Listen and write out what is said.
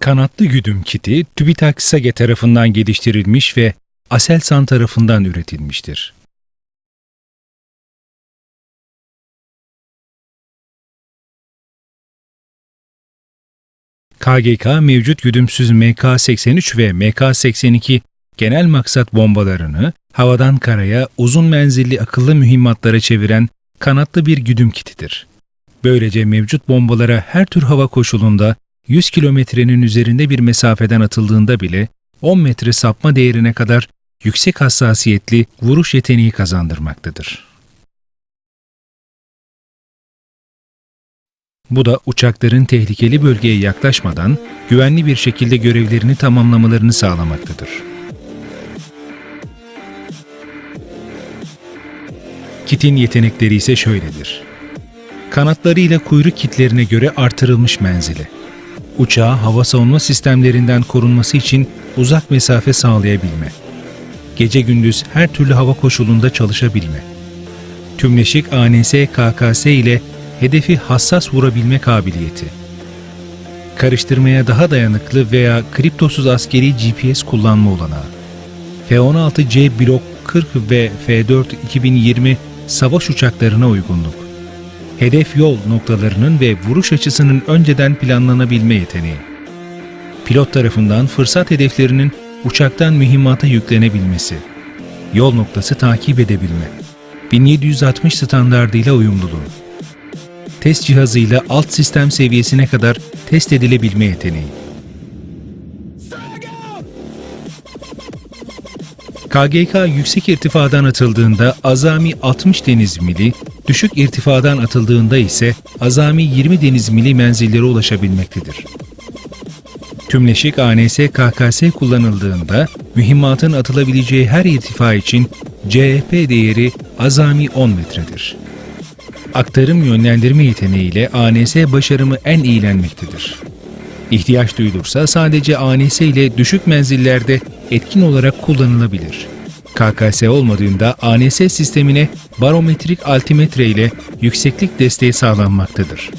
Kanatlı güdüm kiti TÜBİTAK SAGE tarafından geliştirilmiş ve Aselsan tarafından üretilmiştir. KGK mevcut güdümsüz MK-83 ve MK-82 genel maksat bombalarını havadan karaya uzun menzilli akıllı mühimmatlara çeviren kanatlı bir güdüm kitidir. Böylece mevcut bombalara her tür hava koşulunda 100 kilometrenin üzerinde bir mesafeden atıldığında bile 10 metre sapma değerine kadar yüksek hassasiyetli vuruş yeteneği kazandırmaktadır. Bu da uçakların tehlikeli bölgeye yaklaşmadan güvenli bir şekilde görevlerini tamamlamalarını sağlamaktadır. Kitin yetenekleri ise şöyledir. Kanatlarıyla kuyruk kitlerine göre artırılmış menzili. Uçağa hava savunma sistemlerinden korunması için uzak mesafe sağlayabilme. Gece gündüz her türlü hava koşulunda çalışabilme. Tümleşik ANS KKS ile hedefi hassas vurabilme kabiliyeti. Karıştırmaya daha dayanıklı veya kriptosuz askeri GPS kullanma olanağı. F-16C Blok 40 ve F-4 2020 savaş uçaklarına uygunluk. Hedef yol noktalarının ve vuruş açısının önceden planlanabilme yeteneği. Pilot tarafından fırsat hedeflerinin uçaktan mühimmata yüklenebilmesi. Yol noktası takip edebilme. 1760 standardıyla uyumluluğu test cihazıyla alt sistem seviyesine kadar test edilebilme yeteneği. KGK yüksek irtifadan atıldığında azami 60 deniz mili, düşük irtifadan atıldığında ise azami 20 deniz mili menzillere ulaşabilmektedir. Tümleşik ANS KKS kullanıldığında mühimmatın atılabileceği her irtifa için CFP değeri azami 10 metredir aktarım yönlendirme yeteneğiyle ANS başarımı en iyilenmektedir. İhtiyaç duyulursa sadece ANS ile düşük menzillerde etkin olarak kullanılabilir. KKS olmadığında ANS sistemine barometrik altimetre ile yükseklik desteği sağlanmaktadır.